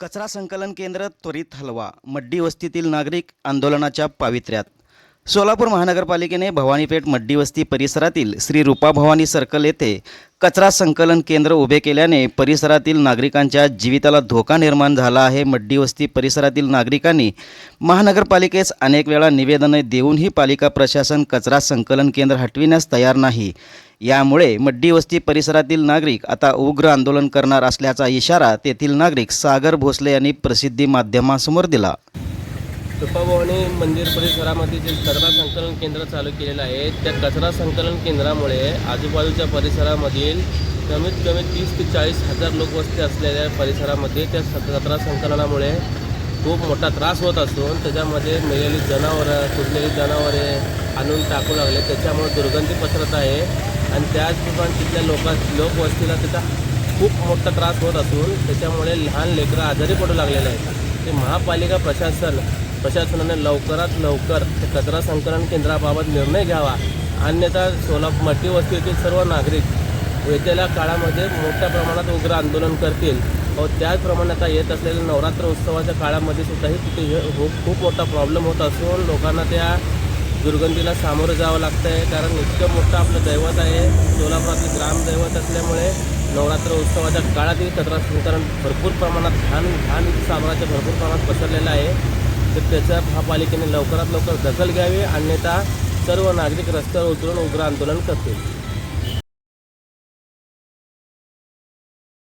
कचरा संकलन केंद्र त्वरित हलवा मड्डी वस्तीतील नागरिक आंदोलनाच्या पावित्र्यात. सोलापूर महानगरपालिकेने भवानीपेठ मड्डी वस्ती परिसरातील श्री रूपा भवानी सर्कल येथे कचरा संकलन केंद्र उभे केल्याने परिसरातील नागरिकांच्या जीविताला धोका निर्माण झाला आहे. मड्डी वस्ती परिसरातील नागरिकांनी महानगरपालिकेस अनेक वेळा निवेदने देऊनही पालिका प्रशासन कचरा संकलन केंद्र हटविण्यास तयार नाही. यामुळे मड्डी वस्ती परिसरातील नागरिक आता उग्र आंदोलन करणार असल्याचा इशारा तेथील नागरिक सागर भोसले यांनी प्रसिद्धी माध्यमासमोर दिला. तुपाभवानी मंदिर परिसरामध्ये जे कचरा संकलन केंद्र चालू केलेलं आहे त्या कचरा संकलन केंद्रामुळे आजूबाजूच्या परिसरामधील कमीत कमी तीस ते चाळीस हजार लोकवस्ती असलेल्या परिसरामध्ये त्या स- कचरा संकलनामुळे खूप मोठा त्रास होत असून त्याच्यामध्ये मेलेली जनावरं कुजलेली जनावरे आणून टाकू लागले. त्याच्यामुळे दुर्गंधी पसरत आहे आणि त्याचप्रमाणे तिथल्या लोका लोकवस्तीला त्याचा खूप मोठा त्रास होत असून त्याच्यामुळे लहान लेकरं आजारी पडू लागलेले आहेत. ते महापालिका प्रशासन प्रशासनाने लवकरात लवकर कचरा संकलन केंद्राबाबत निर्णय घ्यावा. अन्यथा सोलापूर मट्टी वस्तीतील सर्व नागरिक येत्याला काळामध्ये मोठ्या प्रमाणात उग्र आंदोलन करतील. व त्याचप्रमाणे आता येत असलेल्या नवरात्र उत्सवाच्या काळामध्ये सुद्धाही तिथे हे खूप खूप मोठा प्रॉब्लेम होत असून लोकांना त्या दुर्गंधीला सामोरं जावं लागतं आहे कारण इतकं मोठं आपलं दैवत आहे. सोलापुरातील ग्रामदैवत असल्यामुळे नवरात्र उत्सवाच्या काळातही कचरा संकलन भरपूर प्रमाणात घाण घाण साम्राज्य भरपूर प्रमाणात पसरलेलं आहे. तर त्याचा महापालिकेने लवकरात लवकर दखल घ्यावी अन्यथा सर्व नागरिक रस्त्यावर उतरून उग्र आंदोलन करतील.